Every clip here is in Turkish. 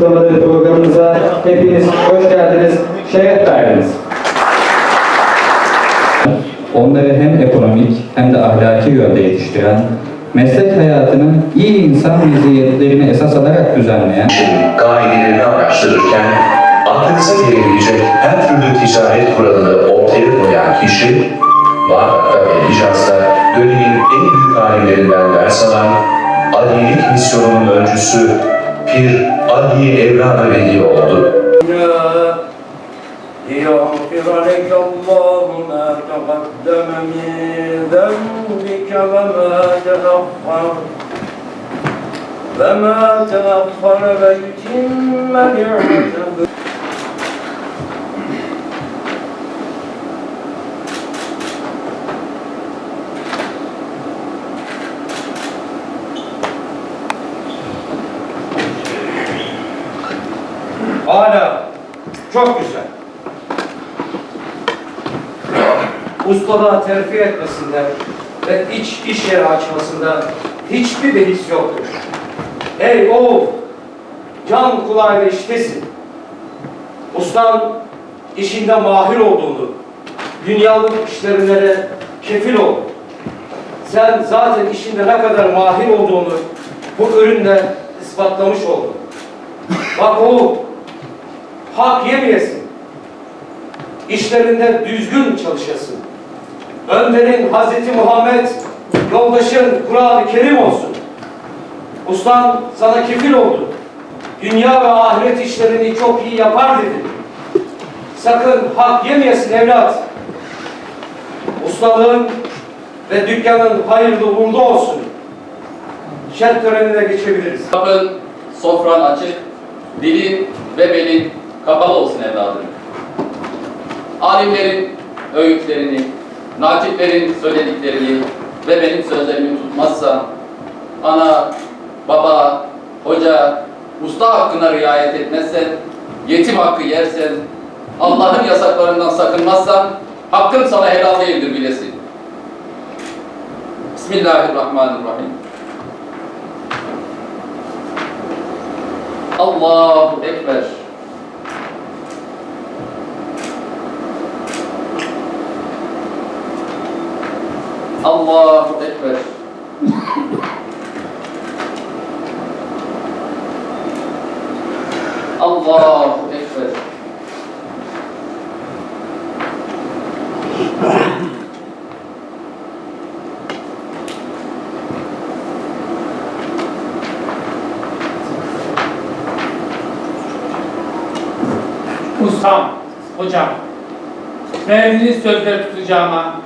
kutlamaları programımıza hepiniz hoş geldiniz, şeref verdiniz. onları hem ekonomik hem de ahlaki yönde yetiştiren, meslek hayatını iyi insan meziyetlerini esas alarak düzenleyen, gailelerini araştırırken aklınıza gelebilecek her türlü ticaret kuralını ortaya koyan kişi, Bağdat'ta ve Hicaz'da dönemin en büyük alimlerinden ders alan, Alilik misyonunun öncüsü Pir Ali Evran Veli oldu. ليغفر لك الله ما تقدم من ذنبك وما تأخر وما تأخر ويتم نعمته çok güzel. Ustalığa terfi etmesinde ve iç iş yeri açmasında hiçbir behis yoktur. Ey oğul, can kulağıyla iştesin. Ustan işinde mahir olduğunu, dünyalık işlerine de kefil ol. Sen zaten işinde ne kadar mahir olduğunu bu ürünle ispatlamış oldun. Bak oğul, hak yemeyesin. İşlerinde düzgün çalışasın. Önderin Hazreti Muhammed, yoldaşın Kur'an-ı Kerim olsun. Ustan sana kefil oldu. Dünya ve ahiret işlerini çok iyi yapar dedi. Sakın hak yemeyesin evlat. Ustalığın ve dükkanın hayırlı uğurlu olsun. Şerh törenine geçebiliriz. Kapın, sofran açık, dilin ve belin kapalı olsun evladım. Alimlerin öğütlerini, nakiplerin söylediklerini ve benim sözlerimi tutmazsan, ana, baba, hoca, usta hakkına riayet etmezsen, yetim hakkı yersen, Allah'ın yasaklarından sakınmazsan, hakkın sana helal değildir bilesin. Bismillahirrahmanirrahim. Allahu Ekber. Allahu Ekber. Allahu Ekber. Ustam, hocam, verdiğiniz sözleri tutacağıma,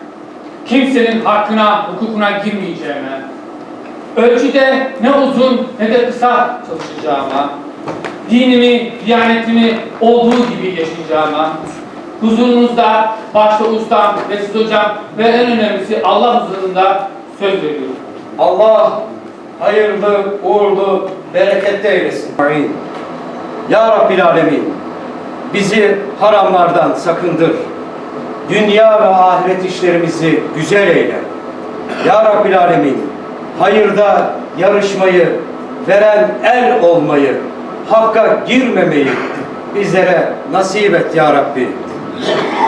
kimsenin hakkına, hukukuna girmeyeceğime, ölçüde ne uzun ne de kısa çalışacağıma, dinimi, diyanetimi olduğu gibi yaşayacağıma, huzurunuzda başta ustam ve siz hocam ve en önemlisi Allah huzurunda söz veriyorum. Allah hayırlı, uğurlu, bereketli eylesin. Ya Rabbil Alemin, bizi haramlardan sakındır. Dünya ve ahiret işlerimizi güzel eyle. Ya Rabbil Alemin, hayırda yarışmayı, veren el olmayı, hakka girmemeyi bizlere nasip et Ya Rabbi.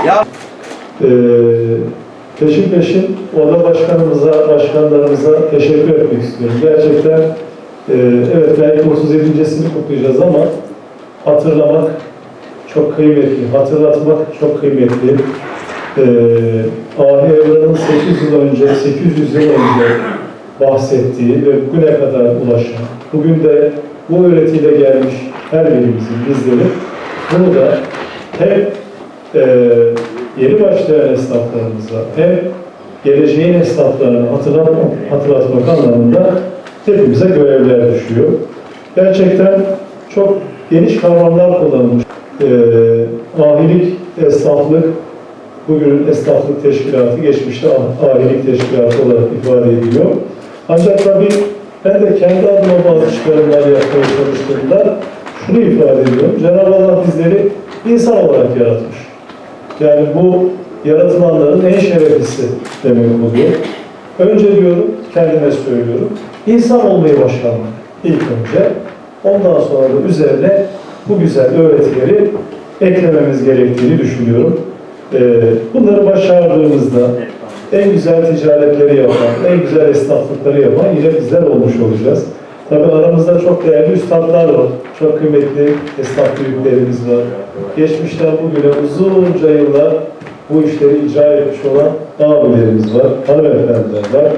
Ya Ee, peşin peşin oda başkanımıza, başkanlarımıza teşekkür etmek istiyorum. Gerçekten e, evet belki 37.sini kutlayacağız ama hatırlamak çok kıymetli, hatırlatmak çok kıymetli. Ee, Ahi Evran'ın 800 yıl önce, 800 yıl önce bahsettiği ve bugüne kadar ulaşan, bugün de bu öğretiyle gelmiş her birimizin, bizlerin bunu da hep e, yeni başlayan esnaflarımıza hem geleceğin esnaflarını hatırlatmak, hatırlatmak anlamında hepimize görevler düşüyor. Gerçekten çok geniş kavramlar kullanılmış. E, ahilik, esnaflık, bugünün esnaflık teşkilatı, geçmişte ah- ahilik teşkilatı olarak ifade ediliyor. Ancak tabii ben de kendi adıma bazı çıkarımlar yapmaya çalıştığımda şunu ifade ediyorum. Cenab-ı Allah bizleri insan olarak yaratmış. Yani bu yaratılanların en şereflisi demek oluyor. Önce diyorum, kendime söylüyorum, insan olmayı başarmak ilk önce. Ondan sonra da üzerine bu güzel öğretileri eklememiz gerektiğini düşünüyorum. Ee, bunları başardığımızda en güzel ticaretleri yapan, en güzel esnaflıkları yapan yine bizler olmuş olacağız. Tabii aramızda çok değerli üstadlar var. Çok kıymetli esnaf büyüklerimiz var. Geçmişten bugüne uzunca yıllar bu işleri icra etmiş olan abilerimiz var, hanımefendiler var.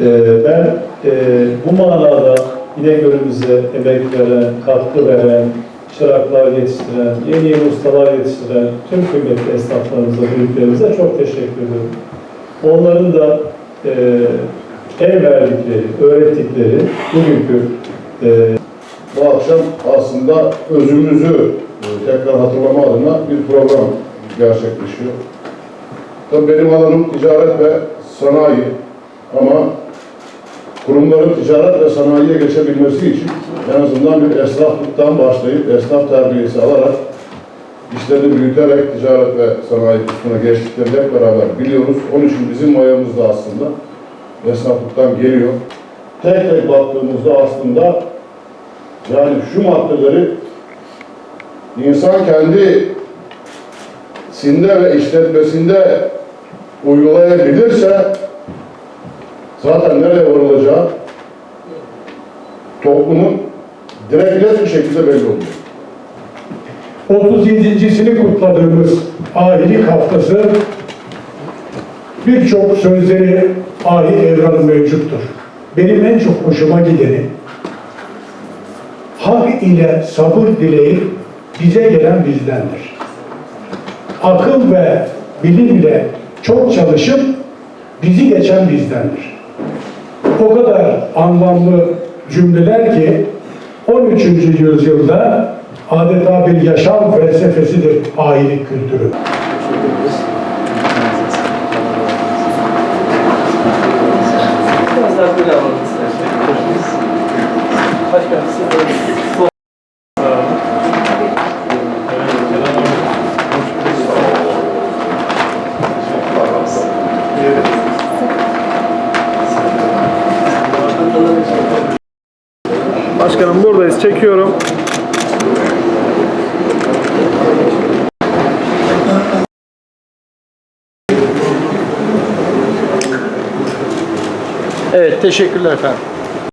Ee, ben e, bu manada İnegöl'ümüze emek veren, katkı veren, çıraklar yetiştiren, yeni yeni ustalar yetiştiren tüm kıymetli esnaflarımıza, büyüklerimize çok teşekkür ediyorum. Onların da e, el verdikleri, öğrettikleri bugünkü e, Bu akşam aslında özümüzü e, tekrar hatırlama adına bir program gerçekleşiyor. Tabii benim alanım ticaret ve sanayi ama kurumların ticaret ve sanayiye geçebilmesi için en azından bir esnaflıktan başlayıp esnaf terbiyesi alarak işlerini büyüterek ticaret ve sanayi kısmına geçtiklerini hep beraber biliyoruz. Onun için bizim mayamız da aslında esnaflıktan geliyor. Tek tek baktığımızda aslında yani şu maddeleri insan kendi sinde ve işletmesinde uygulayabilirse zaten nereye varılacağı toplumun direkt net bir şekilde belli oluyor. 37.sini kutladığımız ahilik haftası birçok sözleri ahit evranı mevcuttur. Benim en çok hoşuma gideni hak ile sabır dileyip bize gelen bizdendir. Akıl ve bilimle çok çalışıp bizi geçen bizdendir. O kadar anlamlı cümleler ki 13. yüzyılda adeta bir yaşam felsefesidir ahilik kültürü. Başkanım siz Başkanım buradayız, çekiyorum. Evet, teşekkürler efendim.